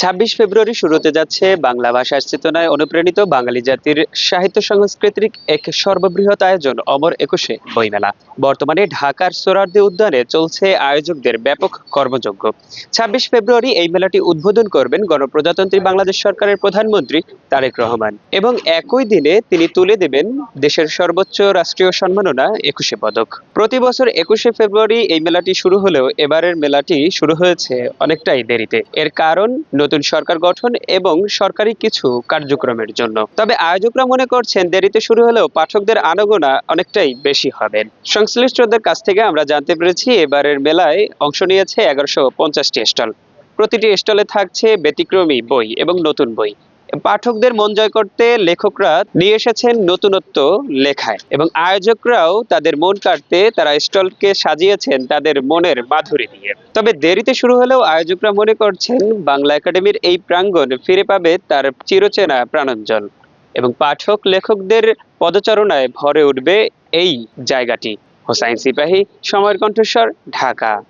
ছাব্বিশ ফেব্রুয়ারি শুরুতে যাচ্ছে বাংলা ভাষার চেতনায় অনুপ্রাণিত বাঙালি জাতির সাহিত্য সংস্কৃতির এক সর্ববৃহৎ আয়োজন অমর একুশে বইমেলা। বর্তমানে ঢাকার সোরারদি উদ্যানে চলছে আয়োজকদের ব্যাপক কর্মযজ্ঞ। ছাব্বিশ ফেব্রুয়ারি এই মেলাটি উদ্বোধন করবেন গণপ্রজাতন্ত্রী বাংলাদেশ সরকারের প্রধানমন্ত্রী তারেক রহমান এবং একই দিনে তিনি তুলে দেবেন দেশের সর্বোচ্চ রাষ্ট্রীয় সম্মাননা একুশে পদক। প্রতি বছর একুশে ফেব্রুয়ারি এই মেলাটি শুরু হলেও এবারের মেলাটি শুরু হয়েছে অনেকটাই দেরিতে। এর কারণ নতুন সরকার গঠন এবং সরকারি কিছু কার্যক্রমের জন্য। তবে আয়োজকরা মনে করছেন দেরিতে শুরু হলেও পাঠকদের আনাগোনা অনেকটাই বেশি হবে। সংশ্লিষ্টদের কাছ থেকে আমরা জানতে পেরেছি, এবারের মেলায় অংশ নিয়েছে এগারোশো পঞ্চাশটি স্টল। প্রতিটি স্টলে থাকছে ব্যতিক্রমী বই এবং নতুন বই। পাঠকদের মন জয় করতে লেখকরা নিয়ে এসেছেন নতুনত্ব লেখায়। এবং আয়োজকরাও তাদের মন কাটতে তারা স্টলকে সাজিয়েছেন তাদের মনের মাধুরী দিয়ে তবে দেরিতে শুরু হলেও আয়োজকরা মনে করছেন, বাংলা একাডেমির এই প্রাঙ্গণ ফিরে পাবে তার চিরচেনা প্রাণঞ্জল। এবং পাঠক লেখকদের পদচারণায় ভরে উঠবে এই জায়গাটি। হোসাইন সিপাহী, সময়ের কণ্ঠস্বর, ঢাকা।